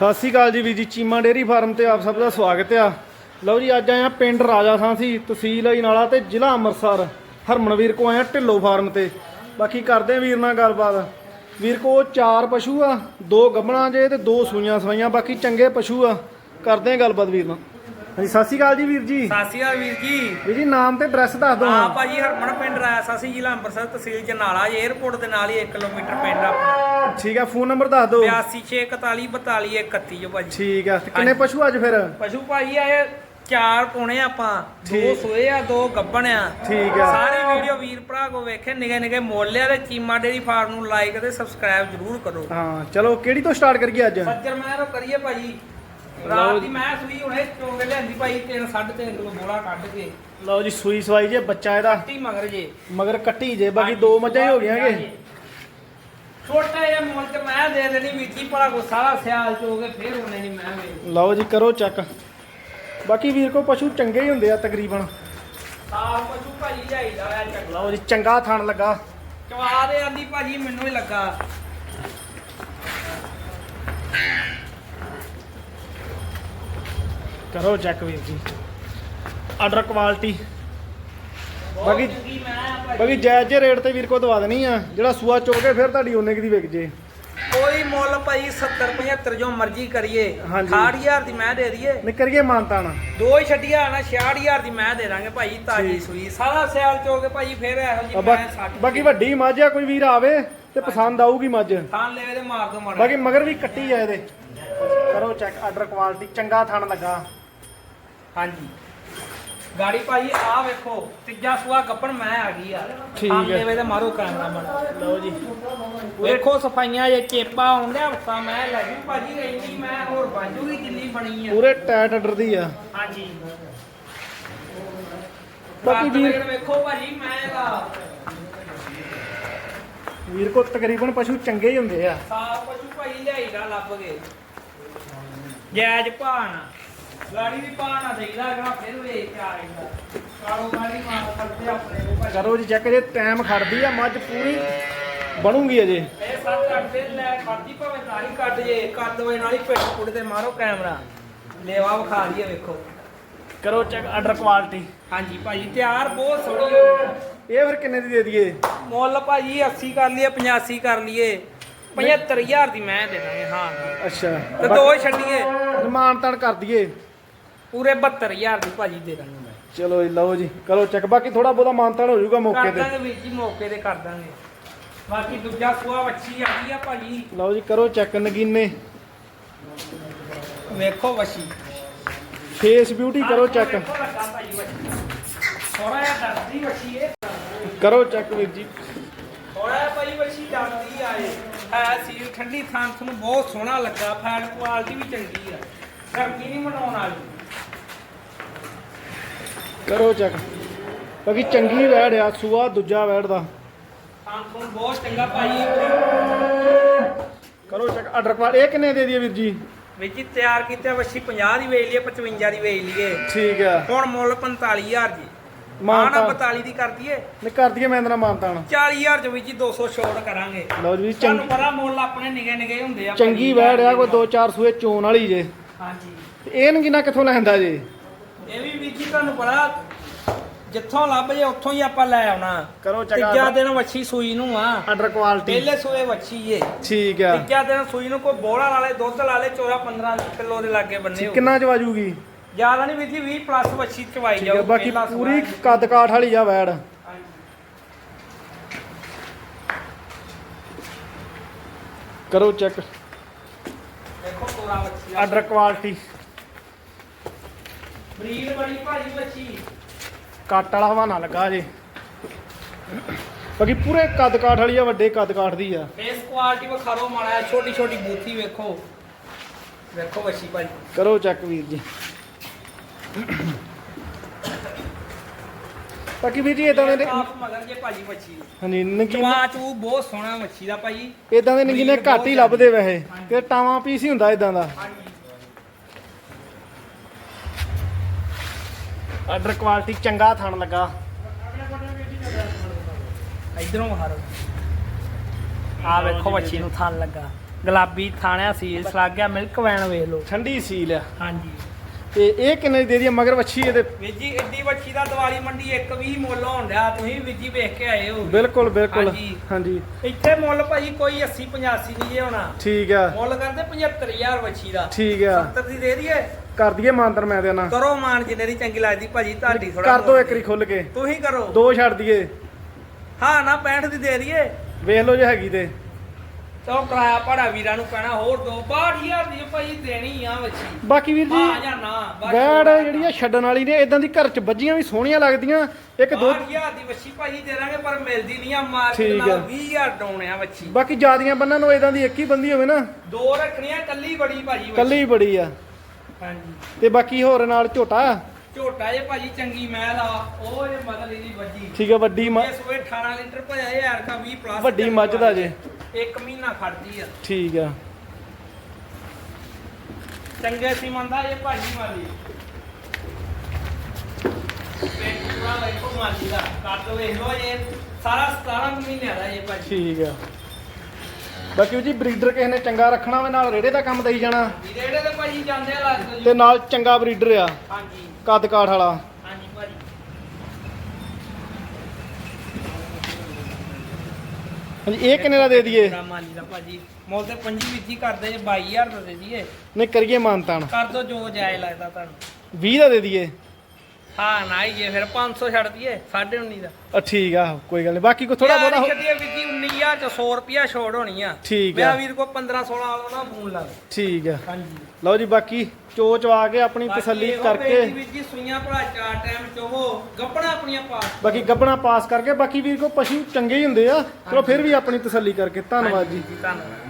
ਸਤਿ ਸ਼੍ਰੀ ਅਕਾਲ ਜੀ ਵੀਰ ਜੀ ਚੀਮਾ ਡੇਰੀ ਫਾਰਮ ਤੇ ਆਪ ਸਭ ਦਾ ਸਵਾਗਤ ਆ। ਲਓ ਜੀ ਅੱਜ ਆਏ ਆ ਪਿੰਡ ਰਾਜਾ ਸਾਂ ਸੀ ਤਹਿਸੀਲ ਅਜਨਾਲਾ ਤੇ ਜ਼ਿਲ੍ਹਾ ਅੰਮ੍ਰਿਤਸਰ ਹਰਮਨਵੀਰ ਕੋ ਆਏ ਆ ਢਿੱਲੋ ਫਾਰਮ ਤੇ। ਬਾਕੀ ਕਰਦੇ ਆ ਵੀਰ ਨਾਲ ਗੱਲਬਾਤ। ਵੀਰ ਕੋ ਚਾਰ ਪਸ਼ੂ ਆ ਦੋ ਗੱਭਣਾ ਜੇ ਤੇ ਦੋ ਸੂਈਆਂ ਸਵਾਈਆਂ ਬਾਕੀ ਚੰਗੇ ਪਸ਼ੂ ਆ। ਕਰਦੇ ਆ ਗੱਲਬਾਤ ਵੀਰ ਨਾਲ। ਹਾਂਜੀ ਸਤਿ ਸ਼੍ਰੀ ਅਕਾਲ ਜੀ ਵੀਰ ਜੀ। ਸਤਿ ਸ਼੍ਰੀ ਅਕਾਲ ਵੀਰ ਜੀ। ਵੀਰ ਜੀ ਨਾਮ ਤੇ ਐਡਰੈਸ ਦੱਸ ਦਿਓ। ਆ ਹਾਂ ਭਾਜੀ ਹਰਮਨ ਪਿੰਡ ਰਾਇਸਾ ਸੀ ਜ਼ਿਲ੍ਹਾ ਅੰਮ੍ਰਿਤਸਰ ਤਹਿਸੀਲ ਜਨਾਲਾ 에ਅਰਪੋਰਟ ਦੇ ਨਾਲ ਹੀ 1 ਕਿਲੋਮੀਟਰ ਪਿੰਡ ਆਪਣਾ। ਠੀਕ ਆ ਫੋਨ ਨੰਬਰ ਦੱਸ ਦਿਓ। 8641424131 ਜੋ ਭਾਜੀ। ਠੀਕ ਆ ਤੇ ਕਿੰਨੇ ਪਸ਼ੂ ਅੱਜ ਫਿਰ? ਪਸ਼ੂ ਭਾਜੀ ਆਏ ਚਾਰ ਪੋਣੇ ਆਪਾਂ। ਦੋ। ਸੋਏ ਆ ਦੋ ਗੱਬਣ ਆ। ਠੀਕ ਆ। ਸਾਰੀ ਵੀਡੀਓ ਵੀਰ ਭਰਾ ਕੋ ਵੇਖੇ ਨਿਗੇ ਨਿਗੇ ਮੋਲਿਆ ਤੇ ਚੀਮਾ ਡੇਰੀ ਫਾਰਮ ਨੂੰ ਲਾਈਕ ਤੇ ਸਬਸਕ੍ਰਾਈਬ ਜ਼ਰੂਰ ਕਰੋ। ਹਾਂ ਚਲੋ ਕਿਹੜੀ ਤੋਂ ਸਟਾਰਟ ਕਰੀਏ ਅੱਜ? ਸੱਜਰ ਮੈਂ ਰੋ ਕਰੀਏ ਭਾਜੀ। ਰਾਤ ਦੀ ਮੈਂ ਸੂਈ ਹੁਣੇ ਚੋਗੇ ਲਿਆਂਦੀ ਭਾਈ 3 3.5 ਕਿਲੋ ਬੋਲਾ ਕੱਢ ਕੇ। ਲਓ ਜੀ ਸੂਈ ਸਵਾਈ ਜੇ ਬੱਚਾ ਇਹਦਾ। ਟੀ ਮਗਰ ਜੇ। ਮਗਰ ਕੱਟੀ ਜੇ ਬਾਕੀ ਦੋ ਮੱਝਾਂ ਹੀ ਹੋ ਗਈਆਂਗੇ ਛੋਟਾ ਜਿਹਾ ਮੁੱਲ ਤੇ ਮੈਂ ਦੇ ਦੇਣੀ ਵੀਰ ਜੀ ਭਲਾ ਕੋ ਸਾਰਾ ਸਿਆਲ ਚੋਗੇ ਫੇਰ ਉਹਨੇ ਨਹੀਂ ਮੈਂ ਵੇ ਲਓ ਜੀ ਕਰੋ ਚੈੱਕ। ਬਾਕੀ ਵੀਰ ਕੋ ਪਸ਼ੂ ਚੰਗੇ ਹੀ ਹੁੰਦੇ ਆ ਤਕਰੀਬਨ। ਸਾਫ਼ ਪਸ਼ੂ ਭਾਜੀ ਜਾਈਦਾ ਆ ਚੱਕ। ਲਓ ਜੀ ਚੰਗਾ ਥਣ ਲੱਗਾ। ਚਵਾ ਦੇ ਆਂਦੀ ਭਾਜੀ ਮੈਨੂੰ ਹੀ ਲੱਗਾ। ਕਰੋ ਚੈੱਕ ਵੀਰ ਜੀ। ਆਰਡਰ ਕੁਆਲਿਟੀ ਬਾਕੀ- ਬਾਕੀ ਜਾਇਜ਼ ਜੇ ਰੇਟ ਤੇ ਵੀਰ ਕੋ ਦਵਾ ਦੇਣੀ ਆ ਜਿਹੜਾ ਸੂਆ ਚੁੱਕ ਕੇ ਫਿਰ ਤੁਹਾਡੀ ਉਹਨੇ ਕੁ ਦੀ ਵਿਕ ਜੇ। ਕੋਈ ਮੁੱਲ ਭਾਜੀ 70 75 ਜੋ ਮਰਜ਼ੀ ਕਰੀਏ ਹਾਂਜੀ। 68000 ਦੀ ਮੈਂ ਦੇ ਦਈਏ। ਨਿਕਰੀਏ ਮਾਨਤਾਨ ਦੋ ਹੀ ਛੱਡੀਆਂ ਨਾ 66000 ਦੀ ਮੈਂ ਦੇ ਦਾਂਗੇ ਭਾਜੀ ਤਾਜੀ। ਸੂਈ। ਸਾਰਾ ਸਿਆਲ ਚੋਗੇ ਭਾਜੀ ਫੇਰ ਇਹੋ ਜੀ ਮੈਂ 60 ਬਾਕੀ ਵੱਡੀ ਮੱਝ ਆ ਕੋਈ ਵੀਰ ਆਵੇ ਤੇ ਪਸੰਦ ਆਊਗੀ ਮੱਝ। ਥਾਂ ਲੈ ਦੇ ਮਾਰ ਦੋ ਮਾਰ ਬਾਕੀ ਮਗਰ ਵੀ ਕੱਟੀ ਆ ਇਹਦੇ। ਕਰੋ ਚੈੱਕ ਆਰਡਰ ਕੁਆਲਿਟੀ ਚੰਗਾ ਥਣ ਲੱਗਾ। ਹਾਂਜੀ। ਗਾੜੀ ਭਾਜੀ ਆ ਵੇਖੋ ਤੀਜਾ ਸੂਆ ਗੱਪਣ ਮੈਂ ਆ ਗਈ ਆ। ਠੀਕ ਹੈ। ਵੇ ਤੇ ਮਾਰੋ ਕੈਮਰਾ ਮਨ ਲਓ ਜੀ। ਵੇਖੋ ਸਫਾਈਆਂ ਜੇ ਚੇਪਾ ਆਉਂਦਾ ਹਫਤਾ ਮੈਂ ਲੱਗੀ ਭਾਜੀ ਇੰਨੀ ਮੈਂ ਹੋਰ ਬਾਜੂਗੀ ਜਿੰਨੀ ਬਣੀ ਆ। ਪੂਰੇ ਟਾਈਟ ਆਰਡਰ ਦੀ ਆ। ਹਾਂਜੀ। ਬਾਕੀ ਬਾਕੀ ਵੀਰ ਵੇਖੋ ਭਾਜੀ ਮੈਂ ਇਹਦਾ ਵੀਰ ਕੋ ਤਕਰੀਬਨ ਪਸ਼ੂ ਚੰਗੇ ਹੀ ਹੁੰਦੇ ਆ। ਸਾਫ਼ ਪਸ਼ੂ ਭਾਈ ਲਿਆਈਦਾ ਲੱਭ ਕੇ। ਜੈਜ ਭਾਣ। ਗਾੜੀ ਵੀ ਫਿਰ ਵੇਚ ਕੇ ਕਾਰੋਬਾਰੀ ਕਰਦੇ ਆਪਣੇ ਕਰੋ ਜੀ ਚੈੱਕ ਜੇ ਟਾਈਮ ਖੜਦੀ ਆ ਮੱਝ ਪੂਰੀ ਬਣੂਗੀ ਅਜੇ। ਇਹ ਸੱਤ ਅੱਠ ਦਿਨ ਲੈ ਖਾਦੀ ਭਾਵੇਂ ਦਾੜੀ ਕੱਟ ਜੇ ਕੱਦ ਵੇ ਨਾਲ ਹੀ ਪਿੱਠ ਪੁੱਟ ਤੇ ਮਾਰੋ ਕੈਮਰਾ ਲੇਵਾ ਵਿਖਾ ਲਈਏ ਵੇਖੋ। ਕਰੋ ਚੈੱਕ ਆਰਡਰ ਕੁਆਲਿਟੀ ਹਾਂਜੀ ਭਾਜੀ ਤਿਆਰ ਬਹੁਤ ਸੋਹਣੀ ਹੋਈ। ਇਹ ਫਿਰ ਕਿੰਨੇ ਦੀ ਦੇ ਦਈਏ? ਮੁੱਲ ਭਾਜੀ 80 ਕਰ ਲਈਏ 85 ਕਰ ਲਈਏ। 75000 ਦੀ ਮੈਂ ਦੇ ਦਾਂਗੇ ਹਾਂ। ਅੱਛਾ। ਤੇ ਦੋ ਹੀ ਛੱਡੀਏ। ਮਾਨਤਾਨ ਕਰ ਦਈਏ। ਪੂਰੇ 72000 ਦੀ ਭਾਜੀ ਦੇ ਦਾਂਗੇ ਮੈਂ। ਚਲੋ ਜੀ ਲਓ ਜੀ ਕਰੋ ਚੈੱਕ। ਬਾਕੀ ਥੋੜਾ ਬਹੁਤਾ ਮਾਨਤਾਨ ਹੋ ਜਾਊਗਾ ਮੌਕੇ ਕਰ ਤੇ। ਦਾਂਗੇ ਵੀਰ ਜੀ ਮੌਕੇ ਤੇ ਕਰ ਦਾਂਗੇ ਬਾਕੀ ਦੂਜਾ ਸੂਆ ਵੱਛੀ ਆ ਗਈ ਆ ਭਾਜੀ। ਲਓ ਜੀ ਕਰੋ ਚੈੱਕ ਨਗੀਨੇ। ਵੇਖੋ ਵੱਛੀ। ਫੇਸ ਬਿਊਟੀ ਕਰੋ ਚੈੱਕ। ਥੋੜਾ ਜਿਹਾ ਡਰਦੀ ਵੱਛੀ ਏ। ਕਰੋ ਚੈੱਕ ਵੀਰ ਜੀ। ਥੋੜਾ ਜਿਹਾ ਭਾਈ ਵੱਛੀ ਡਰਦੀ ਆਏ ਹੈ ਸੀ ਠੰਡੀ ਥਾਂ ਨੂੰ ਬਹੁਤ ਸੋਹਣਾ ਲੱਗਾ। ਫੈਟ ਕੁਆਲਿਟੀ ਵੀ ਚੰਗੀ ਆ। ਗਰਮੀ ਨਹੀਂ ਮਨਾਉਣ ਵਾਲੀ। ਕਰੋ ਚੈੱਕ ਬਾਕੀ ਚੰਗੀ ਵੈੜ ਆ ਸੂਆ ਦੂਜਾ ਵੈੜ ਦਾ। ਥਾਂ ਨੂੰ ਬਹੁਤ ਚੰਗਾ ਭਾਈ ਕਰੋ ਚੈੱਕ ਆਰਡਰ ਕੁਆਲ ਇਹ ਕਿੰਨੇ ਦੇ ਦਈਏ ਵੀਰ ਜੀ? ਵਿੱਚ ਹੀ ਤਿਆਰ ਕੀਤਾ ਵੱਛੀ 50 ਦੀ ਵੇਚ ਲਈਏ 55 ਦੀ ਵੇਚ ਲਈਏ। ਠੀਕ ਆ। ਹੁਣ ਮੁੱਲ 45000 ਜੀ। ਮਾਨ ਮਾਨਾ ਤਾਂ 42 ਦੀ ਕਰ ਦਈਏ। ਨੇ ਕਰ ਦਈਏ ਮੈਂ ਇਹਦਾ ਮਾਨਤਾਨ 40000 ਚ ਵਿੱਚ ਹੀ 200 ਛੋੜ ਕਰਾਂਗੇ। ਲਓ ਜੀ ਤੁਹਾਨੂੰ ਚੰਗੀ ਪਤਾ ਮੁੱਲ ਆਪਣੇ ਨਿਗੇ ਨਿਗੇ ਹੁੰਦੇ ਆ ਚੰਗੀ। ਵੈੜ ਆ ਕੋਈ ਦੋ ਚਾਰ ਸੂਏ ਚੋਣ ਵਾਲੀ ਜੇ। ਹਾਂਜੀ। ਤੇ ਇਹ ਨਗੀਨਾ ਕਿੱਥੋਂ ਲੈਂਦਾ ਜੇ? ਇਹ ਵੀ ਵੀਰ ਜੀ ਤੁਹਾਨੂੰ ਪਤਾ ਜਿੱਥੋਂ ਲੱਭ ਜੇ ਉੱਥੋਂ ਹੀ ਆਪਾਂ ਲੈ ਆਉਣਾ। ਕਰੋ ਚੈੱਕ ਤੀਜਾ ਦਿਨ ਵੱਛੀ ਸੂਈ ਨੂੰ ਆ। ਆਰਡਰ ਕੁਆਲਿਟੀ ਪਹਿਲੇ ਸੂਏ ਵੱਛੀ ਏ ਠੀਕ ਆ। ਤੀਜਾ ਦਿਨ ਸੂਈ ਨੂੰ ਕੋਈ ਬੋਲਾ ਵਾਲੇ ਦੁੱਧ ਲਾ ਲੇ 14 15 ਕਿਲੋ ਦੇ ਲਾਗੇ ਬੰਨੇ ਹੋ। ਕਿੰਨਾ ਚ ਵਾਜੂਗੀ ਜ਼ਿਆਦਾ ਨਹੀਂ ਵੀਰ ਜੀ 20 ਪਲੱਸ ਵੱਛੀ ਚਵਾਈ ਠੀਕ ਆ ਜਾਓ ਬਾਕੀ ਪਹਿਲਾ ਪੂਰੀ ਸੂਆ। ਕੱਦ ਕਾਠ ਵਾਲੀ ਆ ਵੈੜ। ਹਾਂਜੀ। ਕਰੋ ਚੈੱਕ ਦੇਖੋ ਤੋਰਾ ਵੱਛੀ ਦਾ। ਆਰਡਰ ਕੁਆਲਿਟੀ ਬਰੀਡ ਬੜੀ ਭਾਜੀ ਵੱਛੀ ਕੱਟ ਵਾਲਾ ਹਵਾਨਾ ਲੱਗਾ ਜੇ ਬਾਕੀ ਪੂਰੇ ਕੱਦ ਕਾਠ ਵਾਲੀ ਆ ਵੱਡੇ ਕੱਦ ਕਾਠ ਦੀ ਆ। ਫੇਸ ਕੁਆਲਿਟੀ ਵਿਖਾਰੋ ਮਾੜਾ ਛੋਟੀ ਛੋਟੀ ਬੂਥੀ ਵੇਖੋ। ਵੇਖੋ ਵੱਛੀ ਭਾਜੀ ਕਰੋ ਚੈੱਕ ਵੀਰ ਜੀ। ਬਾਕੀ ਵੀਰ ਜੀ ਇਦਾਂ ਦੇ ਸਾਫ਼ ਮਗਰ ਜੇ ਭਾਜੀ ਵੱਛੀ ਹਾਂਜੀ ਨਗੀਨੇ ਚਵਾ ਚੂ ਬਹੁਤ ਸੋਹਣਾ ਵੱਛੀ ਦਾ ਭਾਜੀ ਇਦਾਂ ਦੇ ਨਗੀਨੇ ਘੱਟ ਹੀ ਲੱਭਦੇ ਵੈਸੇ। ਤੇ ਟਾਵਾਂ ਪੀਸ ਹੀ ਹੁੰਦਾ ਇਦਾਂ ਦਾ। ਹਾਂਜੀ। ਆਰਡਰ ਕੁਆਲਿਟੀ ਚੰਗਾ ਥਣ ਲੱਗਾ। ਇਧਰੋਂ ਹਾਰੋ। ਆ ਵੇਖੋ ਵੱਛੀ ਨੂੰ ਥਾਨ ਲੱਗਾ। ਗੁਲਾਬੀ ਥਾਣਿਆ ਸੀਲ ਲੱਗ ਗਿਆ ਮਿਲਕ ਵੈਨ ਵੇਖ ਲਓ। ਠੰਡੀ ਸੀਲ ਹਾਂਜੀ। ਤੇ ਇਹ ਕਿੰਨੇ ਦੀ ਦੇ ਦੀ ਮਗਰ ਵੱਛੀ ਇਹਦੇ ਵੀਰ ਜੀ ਏਡੀ ਵੱਛੀ ਦਾ ਦੀਵਾਲੀ ਮੰਡੀ 120 ਮੁੱਲ ਹੋਣ ਤੁਸੀਂ ਵੀਰ ਜੀ ਵੇਖ ਕੇ ਆਏ ਹੋ। ਬਿਲਕੁਲ ਬਿਲਕੁਲ। ਹਾਂਜੀ। ਹਾਂਜੀ। ਇੱਥੇ ਮੁੱਲ ਭਾਜੀ ਕੋਈ 80 85 ਨਹੀਂ ਜੇ ਹੋਣਾ। ਠੀਕ ਆ। ਮੁੱਲ ਕਰਦੇ 75000 ਵੱਛੀ ਦਾ। ਠੀਕ ਆ। 70 ਦੀ ਦੇ ਦਈਏ? ਕਰ ਦਈਏ ਮਾਨਤਰ ਮੈਂ ਦੇਣਾ। ਕਰੋ ਮਾਨ ਜਿੰਨੇ ਦੀ ਚੰਗੀ ਲੱਗਦੀ ਭਾਜੀ ਤੁਹਾਡੀ ਥੋੜਾ ਕਰ ਦੋ ਇੱਕ ਰੀ ਖੁੱਲ ਕੇ। ਤੁਸੀਂ ਕਰੋ। ਦੋ ਛੱਡ ਦਈਏ। ਹਾਂ ਨਾ 65 ਦੀ ਦੇ ਦਈਏ। ਵੇਖ ਲਓ ਜੇ ਹੈਗੀ ਤੇ। ਚਲੋ ਕਿਰਾਇਆ ਭਾੜਾ ਵੀਰਾਂ ਨੂੰ ਪੈਣਾ ਹੋਰ ਦੋ 62000 ਦੀ ਭਾਜੀ ਦੇਣੀ ਆ ਵੱਛੀ ਬਾਕੀ ਵੀਰ ਜੀ ਜਾਂ ਨਾ ਬਸ ਵੈੜ ਜਿਹੜੀ ਆ ਛੱਡਣ ਵਾਲੀ ਨੇ ਇਦਾਂ ਦੀ ਘਰ ਚ ਵੱਜੀਆਂ ਵੀ ਸੋਹਣੀਆਂ ਲੱਗਦੀਆਂ ਇੱਕ ਦੋ 62000 ਦੀ ਵੱਛੀ ਭਾਜੀ ਦੇ ਦਾਂਗੇ ਪਰ ਮਿਲਦੀ ਨਹੀਂ ਆ ਮਾਰਕੀਟ ਠੀਕ ਨਾਲ ਆ। 20000 ਡਾਉਣ ਆ ਵੱਛੀ। ਬਾਕੀ ਜਿਆਦੀਆਂ ਬੰਨਾਂ ਨੂੰ ਇਦਾਂ ਦੀ ਇੱਕ ਹੀ ਬੰਦੀ ਹੋਵੇ ਨਾ। ਦੋ ਰੱਖਣੀਆਂ ਕੱਲੀ ਬੜੀ ਭਾਜੀ ਵੱਛੀ। ਕੱਲੀ ਬੜੀ ਆ। ਹਾਂਜੀ। ਤੇ ਬਾਕੀ ਹੋਰ ਨਾਲ ਝੋਟਾ? ਝੋਟਾ ਜੇ ਭਾਜੀ ਚੰਗੀ ਮਹਿਲ ਆ ਉਹ ਜੇ ਮਦਲ ਇਹਦੀ ਵੱਜੀ ਠੀਕ ਆ ਵੱਡੀ ਮ- ਇਹ ਸੋਏ 18 ਲੀਟਰ ਭਰਿਆ ਇਹ ਯਾਰ ਕਾ 20 ਪਲੱਸ ਵੱਡੀ ਮੱਝ ਦਾ ਜੇ। ਇੱਕ ਮਹੀਨਾ ਖੜਦੀ ਆ। ਠੀਕ ਆ। ਚੰਗੇ ਸੀ ਮੰਦਾ ਇਹ ਭਾਜੀ ਵਾਲੀ। ਪੇਟ ਪੂਰਾ ਵੇਖੋ ਮਾਲੀ ਦਾ। ਕੱਟ ਵੇਖ ਲੋ ਇਹ ਸਾਰਾ 17 ਕੁ ਮਹੀਨਿਆਂ ਦਾ ਇਹ ਭਾਜੀ। ਠੀਕ ਆ। ਬਾਕੀ ਉਹ ਜੀ ਬਰੀਡਰ ਕਿਸੇ ਨੇ ਚੰਗਾ ਰੱਖਣਾ ਹੋਵੇ ਨਾਲ ਰੇੜੇ ਦਾ ਕੰਮ ਦੇਈ ਜਾਣਾ। ਰੇੜੇ ਤੇ ਭਾਜੀ ਜਾਂਦੇ ਆ ਲੱਗ ਤੇ ਨਾਲ ਚੰਗਾ ਬਰੀਡਰ ਆ। ਹਾਂਜੀ। ਕੱਦ ਕਾਠ ਵਾਲਾ ਹਾਂਜੀ ਭਾਜੀ ਹਾਂਜੀ ਇਹ ਕਿੰਨੇ ਦਾ ਦੇ ਦਈਏ? ਮਾਲੀ ਦਾ ਭਾਜੀ। ਮੁੱਲ ਤੇ ਪੰਜੀ ਵਿੱਚੀ ਕਰਦੇ ਜੇ 22000 ਦਾ ਦੇ ਦਈਏ। ਨਹੀਂ ਕਰੀਏ ਮਾਨਤਾਨ। ਕਰ ਦੋ ਜੋ ਜਾਇਜ਼ ਲੱਗਦਾ ਤੁਹਾਨੂੰ। 20 ਦਾ ਦੇ ਦਈਏ? ਹਾਂ ਨਾ ਹੀ ਜੇ ਫਿਰ 500 ਛੱਡ ਦਈਏ 19.5 ਦਾ। ਆ ਠੀਕ ਆ ਕੋਈ ਗੱਲ ਨਹੀਂ ਬਾਕੀ ਕੋ ਥੋੜਾ ਬਹੁਤਾ ਹੋ- ਛੱਡੀਏ 19000 ਚ 100 ਰੁਪਿਆ ਛੋੜ ਹੋਣੀ ਆ। ਠੀਕ ਮੇਰਾ। ਵੀਰ ਕੋ 15 16 ਵਾਲਾ ਨਾ ਫੋਨ ਲਾ ਦੇ ਠੀਕ ਆ। ਹਾਂਜੀ। ਲਓ ਜੀ ਬਾਕੀ ਚੋਚ ਆ ਕੇ ਆਪਣੀ ਤਸੱਲੀ ਕਰਕੇ ਵੀਰ ਜੀ ਸੂਈਆਂ ਭਰਾ ਚਾਰ ਟਾਈਮ ਚੋਵੋ ਗੱਪਣਾ ਆਪਣੀਆਂ ਪਾ ਬਾਕੀ ਗੱਬਣਾ ਪਾਸ ਕਰਕੇ ਬਾਕੀ ਵੀਰ ਕੋ ਪਸ਼ੂ ਚੰਗੇ ਹੀ ਹੁੰਦੇ ਆ। ਚਲੋ ਫਿਰ ਵੀ ਆਪਣੀ ਤਸੱਲੀ ਕਰਕੇ। ਧੰਨਵਾਦ ਜੀ। ਧੰਨਵਾਦ।